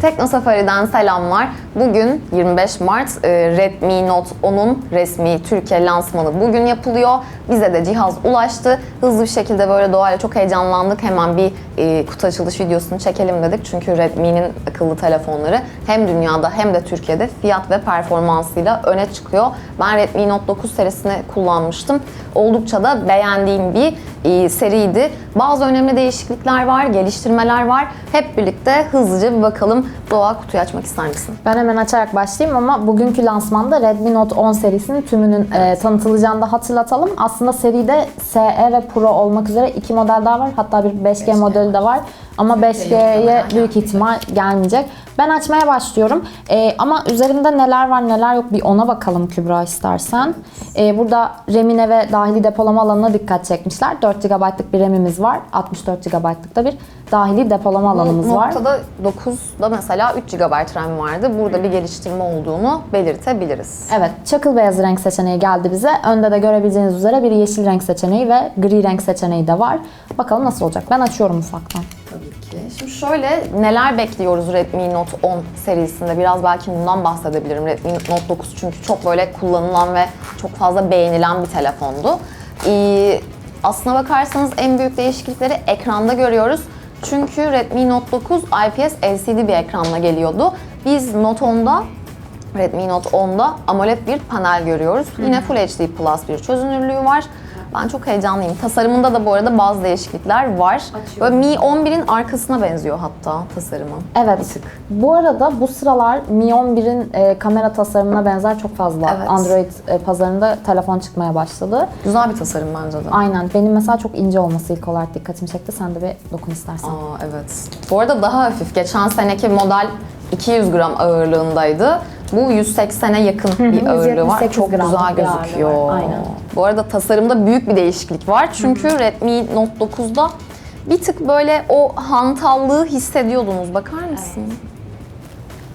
Tekno Safari'den selamlar. Bugün 25 Mart e, Redmi Note 10'un resmi Türkiye lansmanı bugün yapılıyor. Bize de cihaz ulaştı. Hızlı bir şekilde böyle doğayla çok heyecanlandık. Hemen bir e, kutu açılış videosunu çekelim dedik. Çünkü Redmi'nin akıllı telefonları hem dünyada hem de Türkiye'de fiyat ve performansıyla öne çıkıyor. Ben Redmi Note 9 serisini kullanmıştım. Oldukça da beğendiğim bir seriydi. Bazı önemli değişiklikler var, geliştirmeler var. Hep birlikte hızlıca bir bakalım. Doğa kutuyu açmak ister misin? Ben hemen açarak başlayayım ama bugünkü lansmanda Redmi Note 10 serisinin tümünün e, tanıtılacağını da hatırlatalım. Aslında seride SE ve Pro olmak üzere iki model daha var. Hatta bir 5G, modeli de var. Ama 5G'ye büyük ihtimal gelmeyecek. Ben açmaya başlıyorum. E, ama üzerinde neler var neler yok bir ona bakalım Kübra istersen. E, burada RAM'ine ve dahili depolama alanına dikkat çekmişler. 4 GB'lık bir RAM'imiz var. 64 GB'lık da bir dahili depolama alanımız var. Noktada 9'da mesela 3 GB RAM vardı. Burada bir geliştirme olduğunu belirtebiliriz. Evet, çakıl beyazı renk seçeneği geldi bize. Önde de görebileceğiniz üzere bir yeşil renk seçeneği ve gri renk seçeneği de var. Bakalım nasıl olacak. Ben açıyorum ufaktan. Tabii ki. Şimdi şöyle neler bekliyoruz Redmi Note 10 serisinde? Biraz belki bundan bahsedebilirim. Redmi Note 9 çünkü çok böyle kullanılan ve çok fazla beğenilen bir telefondu. Ee, aslına bakarsanız en büyük değişiklikleri ekranda görüyoruz. Çünkü Redmi Note 9 IPS LCD bir ekranla geliyordu. Biz Note 10'da Redmi Note 10'da AMOLED bir panel görüyoruz. Yine Full HD Plus bir çözünürlüğü var. Ben çok heyecanlıyım. Tasarımında da bu arada bazı değişiklikler var. Böyle Mi 11'in arkasına benziyor hatta tasarımı. Evet. Bir tık. Bu arada bu sıralar Mi 11'in e, kamera tasarımına benzer çok fazla Evet. Android e, pazarında telefon çıkmaya başladı. Güzel bir tasarım bence de. Aynen. Benim mesela çok ince olması ilk olarak dikkatimi çekti. Sen de bir dokun istersen. Aa evet. Bu arada daha hafif. Geçen seneki model 200 gram ağırlığındaydı. Bu 180'e yakın bir ağırlığı var. 178 Çok güzel bir ağırlığı gözüküyor. var, aynen. Bu arada tasarımda büyük bir değişiklik var. Çünkü Redmi Note 9'da bir tık böyle o hantallığı hissediyordunuz. Bakar mısın?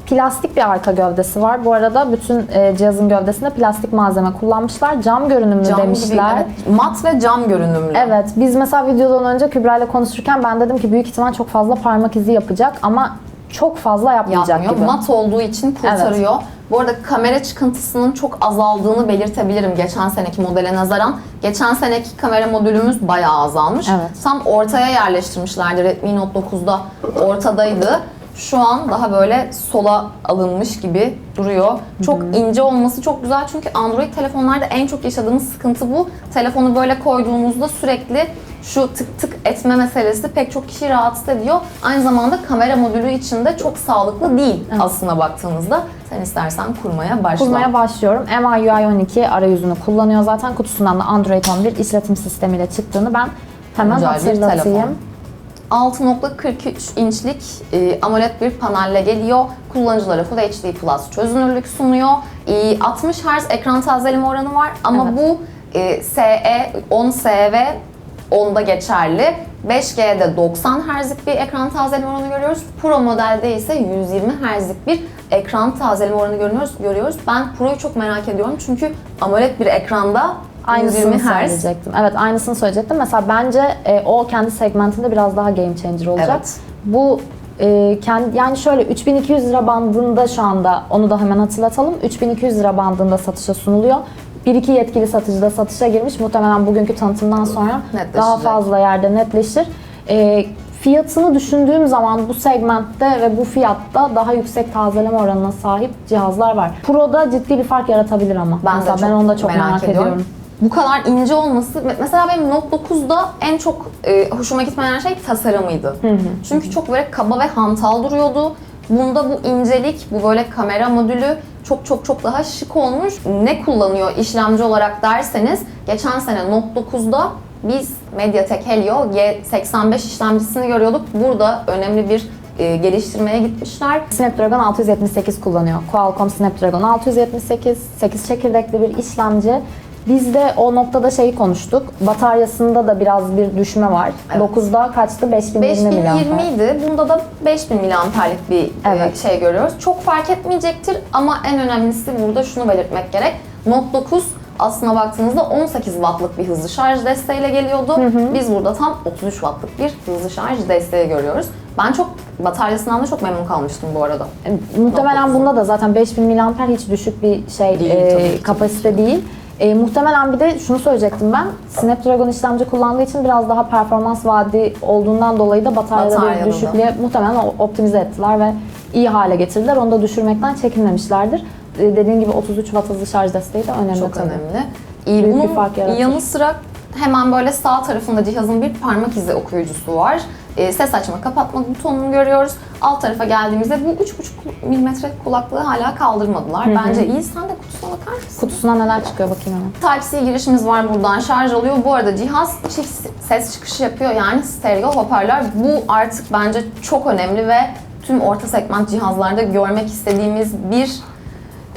Plastik bir arka gövdesi var. Bu arada bütün e, cihazın gövdesinde plastik malzeme kullanmışlar. Cam görünümlü Cam demişler. gibi, evet. Mat ve cam görünümlü. Evet, biz mesela videodan önce Kübra ile konuşurken ben dedim ki büyük ihtimal çok fazla parmak izi yapacak ama çok fazla yapmayacak yapmıyor. gibi. Mat olduğu için kurtarıyor. Bu arada kamera çıkıntısının çok azaldığını belirtebilirim geçen seneki modele nazaran. Geçen seneki kamera modülümüz bayağı azalmış. Evet. Tam ortaya yerleştirmişlerdi. Redmi Note 9'da ortadaydı. Şu an daha böyle sola alınmış gibi duruyor. Çok ince olması çok güzel çünkü Android telefonlarda en çok yaşadığımız sıkıntı bu. Telefonu böyle koyduğunuzda sürekli şu tık tık etme meselesi pek çok kişiyi rahatsız ediyor. Aynı zamanda kamera modülü için de çok sağlıklı değil aslına baktığınızda. Sen istersen kurmaya başla. Kurmaya başlıyorum. MIUI 12 arayüzünü kullanıyor zaten. Kutusundan da Android 11 işletim sistemiyle çıktığını ben hemen Güzel hatırlatayım. telefon. 6.43 inçlik e, AMOLED bir panelle geliyor. Kullanıcılara Full HD Plus çözünürlük sunuyor. E, 60 Hz ekran tazeleme oranı var ama Evet. bu e, SE 10S ve 10'da geçerli. 5G'de 90 Hz'lik bir ekran tazeleme oranı görüyoruz. Pro modelde ise 120 Hz'lik bir ekran tazeleme oranı görüyoruz. görüyoruz. Ben Pro'yu çok merak ediyorum çünkü AMOLED bir ekranda Aynısını 120 Hz. söyleyecektim. Evet aynısını söyleyecektim. Mesela bence e, o kendi segmentinde biraz daha game changer olacak. Evet. Bu e, kendi, yani şöyle 3200 lira bandında şu anda onu da hemen hatırlatalım. 3200 lira bandında satışa sunuluyor. Bir iki yetkili satıcı da satışa girmiş. Muhtemelen bugünkü tanıtımdan sonra Netleşecek. daha fazla yerde netleşir. E, fiyatını düşündüğüm zaman bu segmentte ve bu fiyatta daha yüksek tazeleme oranına sahip cihazlar var. Pro'da ciddi bir fark yaratabilir ama. Ben Mesela de ben onu da çok merak, ediyorum. Bu kadar ince olması, mesela benim Note 9'da en çok e, hoşuma gitmeyen şey tasarımıydı. Çünkü çok böyle kaba ve hantal duruyordu. Bunda bu incelik, bu böyle kamera modülü çok çok çok daha şık olmuş. Ne kullanıyor işlemci olarak derseniz, geçen sene Note 9'da biz MediaTek Helio G85 işlemcisini görüyorduk. Burada önemli bir e, geliştirmeye gitmişler. Snapdragon 678 kullanıyor. Qualcomm Snapdragon 678, 8 çekirdekli bir işlemci. Biz de o noktada şeyi konuştuk. Bataryasında da biraz bir düşme var. Evet. 9'da kaçtı? 5020 mAh. 5020 idi. Bunda da 5000 miliamperlik bir e, Evet. şey görüyoruz. Çok fark etmeyecektir ama en önemlisi burada şunu belirtmek gerek. Note 9 aslına baktığınızda 18 wattlık bir hızlı şarj desteğiyle geliyordu. Biz burada tam 33 wattlık bir hızlı şarj desteği görüyoruz. Ben çok bataryasından da çok memnun kalmıştım bu arada. E, Muhtemelen bunda da zaten 5000 mAh hiç düşük bir şey Değil, e, tabii kapasite değil. E, muhtemelen bir de şunu söyleyecektim ben. Snapdragon işlemci kullandığı için biraz daha performans vaadi olduğundan dolayı da bataryada bir düşüklüğe muhtemelen optimize ettiler ve iyi hale getirdiler. Onu da düşürmekten çekinmemişlerdir. E, dediğin gibi 33 watt hızlı şarj desteği de önemli Çok tabii. önemli. İyi, Büyük bir fark yaratır. yanı sıra hemen böyle sağ tarafında cihazın bir parmak izi okuyucusu var. Ee, ses açma kapatma butonunu görüyoruz. Alt tarafa geldiğimizde bu 3,5 milimetre kulaklığı hala kaldırmadılar. Bence iyi. Sen de kutusuna bakar mısın? Kutusuna neler çıkıyor bakayım hemen. Type-C girişimiz var buradan şarj alıyor. Bu arada cihaz çift ses çıkışı yapıyor yani stereo hoparlör. Bu artık bence çok önemli ve tüm orta segment cihazlarda görmek istediğimiz bir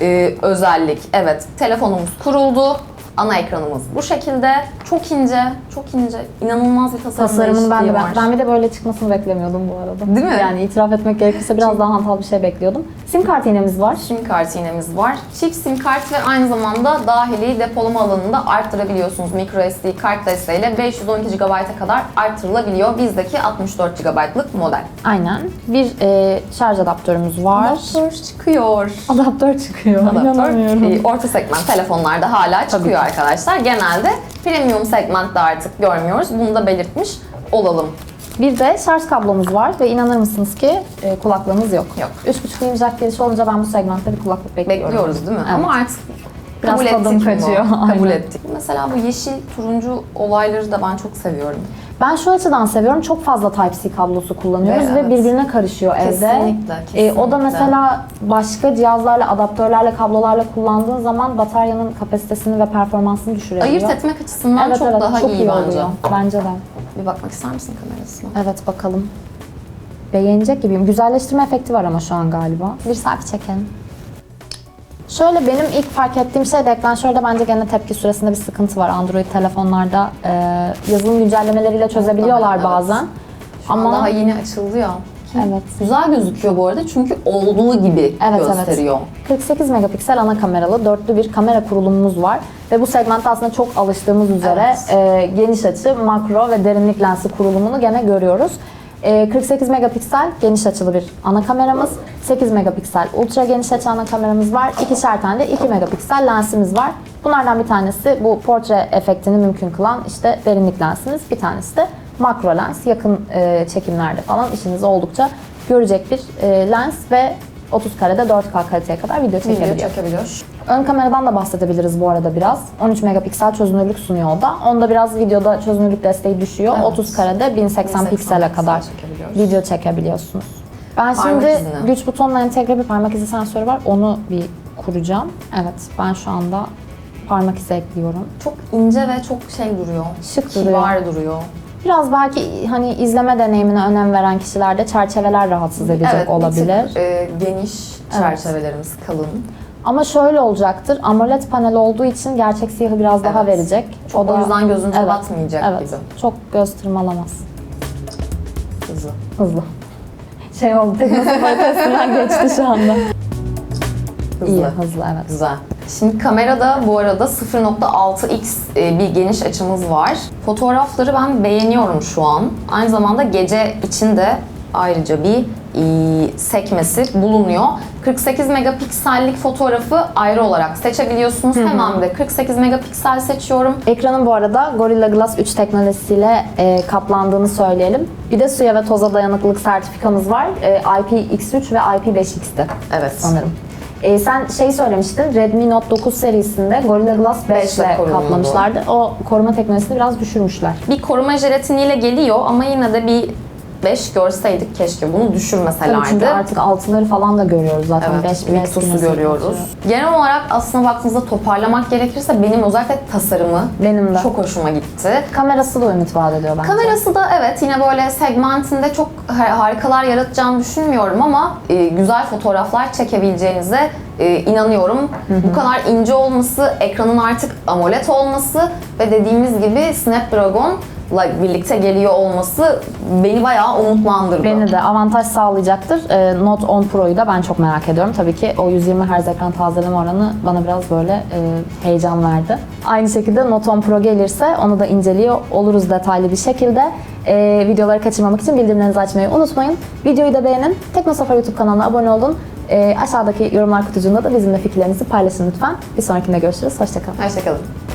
e, özellik. Evet, telefonumuz kuruldu. Ana ekranımız bu şekilde. Çok ince, çok ince. inanılmaz bir tasarım Tasarımını ben de var. ben bir de böyle çıkmasını beklemiyordum bu arada. Değil mi? Yani itiraf etmek gerekirse biraz daha hantal bir şey bekliyordum. Sim kart iğnemiz var. sim kart iğnemiz var. Çift sim kart ve aynı zamanda dahili depolama alanını da arttırabiliyorsunuz. Micro SD kart desteğiyle 512 GB'a kadar arttırılabiliyor. Bizdeki 64 GB'lık model. Aynen. Bir e, şarj adaptörümüz var. Adaptör çıkıyor. Adaptör çıkıyor. Adaptör e, orta segment telefonlarda hala çıkıyor arkadaşlar. Genelde premium segmentte artık görmüyoruz. Bunu da belirtmiş olalım. Bir de şarj kablomuz var ve inanır mısınız ki e, kulaklığımız yok. Yok. 3.5 mm jack girişi olunca ben bu segmentte bir kulaklık bekliyorum. Bekliyoruz değil mi? Evet. Ama artık Biraz kabul tadım ettik kaçıyor. bunu. Kabul ettik. Mesela bu yeşil, turuncu olayları da ben çok seviyorum. Ben şu açıdan seviyorum. Çok fazla Type-C kablosu kullanıyoruz Ve ve, evet. birbirine karışıyor evde. Kesinlikle, E, o da kesinlikle. mesela başka cihazlarla, adaptörlerle, kablolarla kullandığın zaman bataryanın kapasitesini ve performansını düşürebiliyor. Ayırt etmek açısından evet, çok evet, daha çok iyi, bence. oluyor. Bence de. Bir bakmak ister misin kamerasına? Evet bakalım. Beğenecek gibiyim. Güzelleştirme efekti var ama şu an galiba. Bir selfie çekelim. Şöyle benim ilk fark ettiğim şey deklanşörde bence gene tepki süresinde bir sıkıntı var. Android telefonlarda e, yazılım güncellemeleriyle çözebiliyorlar Evet. bazen. Şu Ama daha yeni açıldı ya. evet. Güzel gözüküyor bu arada çünkü olduğu gibi Evet, gösteriyor. evet. 48 megapiksel ana kameralı dörtlü bir kamera kurulumumuz var. Ve bu segmentte aslında çok alıştığımız üzere e, geniş açı, makro ve derinlik lensi kurulumunu gene görüyoruz. E, 48 megapiksel geniş açılı bir ana kameramız, 8 megapiksel ultra geniş açı ana kameramız var, ikişer tane de 2 megapiksel lensimiz var. Bunlardan bir tanesi bu portre efektini mümkün kılan işte derinlik lensimiz, bir tanesi de makro lens. Yakın e, çekimlerde falan işinizi oldukça görecek bir e, lens ve 30 karede 4K kaliteye kadar video Video çekebiliyor. Ön kameradan da bahsedebiliriz bu arada biraz. 13 megapiksel çözünürlük sunuyor o da. Onda biraz videoda çözünürlük desteği düşüyor. Evet. 30 karede 1080 1080 piksele kadar video çekebiliyorsunuz. Ben Parmak şimdi izini. güç butonuna entegre bir parmak izi sensörü var. Onu bir kuracağım. Evet ben şu anda parmak izi ekliyorum. Çok ince ve çok şey duruyor. Şık Kibar duruyor. Biraz belki hani izleme deneyimine önem veren kişilerde çerçeveler rahatsız edecek evet, olabilir. E, geniş çerçevelerimiz kalın. Ama şöyle olacaktır. AMOLED panel olduğu için gerçek siyahı biraz daha Evet. verecek. Çok o yüzden gözünüze batmayacak evet. gibi. Çok göz tırmalamaz. Hızlı. Hızlı. Şey oldu, testinden geçti şu anda. Hızlı. İyi, hızlı evet. Güzel. Şimdi kamerada bu arada 0.6x e, bir geniş açımız var. Fotoğrafları ben beğeniyorum şu an. Aynı zamanda gece içinde ayrıca bir sekmesi bulunuyor. 48 megapiksellik fotoğrafı ayrı olarak seçebiliyorsunuz. Hemen de 48 megapiksel seçiyorum. Ekranın bu arada Gorilla Glass 3 teknolojisiyle e, kaplandığını söyleyelim. Bir de suya ve toza dayanıklılık sertifikamız var. E, IPX3 ve IP5X'ti Evet. sanırım. E, sen şey söylemiştin, Redmi Note 9 serisinde Gorilla Glass 5 Beşle ile kaplamışlardı. O koruma teknolojisini biraz düşürmüşler. Bir koruma jelatiniyle geliyor ama yine de bir 5 görseydik keşke bunu Tabii düşürmeselerdi. çünkü artık altınları falan da görüyoruz zaten. Evet, 5 bile eskimesi görüyoruz. gerekiyor. Genel olarak aslında baktığınızda toparlamak gerekirse benim özellikle tasarımı Benim de. çok hoşuma gitti. Kamerası da ümit vaat ediyor bence. Kamerası da evet yine böyle segmentinde çok har- harikalar yaratacağını düşünmüyorum ama e, güzel fotoğraflar çekebileceğinize e, inanıyorum. Bu kadar ince olması, ekranın artık AMOLED olması ve dediğimiz gibi Snapdragon'la birlikte geliyor olması beni bayağı umutlandırdı. Beni de avantaj sağlayacaktır. Ee, Note 10 Pro'yu da ben çok merak ediyorum. Tabii ki o 120 Hz ekran tazeleme oranı bana biraz böyle e, heyecan verdi. Aynı şekilde Note 10 Pro gelirse onu da inceliyor oluruz detaylı bir şekilde. e, videoları kaçırmamak için bildirimlerinizi açmayı unutmayın. Videoyu da beğenin. Teknosafa YouTube kanalına abone olun. E, aşağıdaki yorumlar kutucuğunda da bizimle fikirlerinizi paylaşın lütfen. Bir sonrakinde görüşürüz. Hoşçakalın. Hoşçakalın.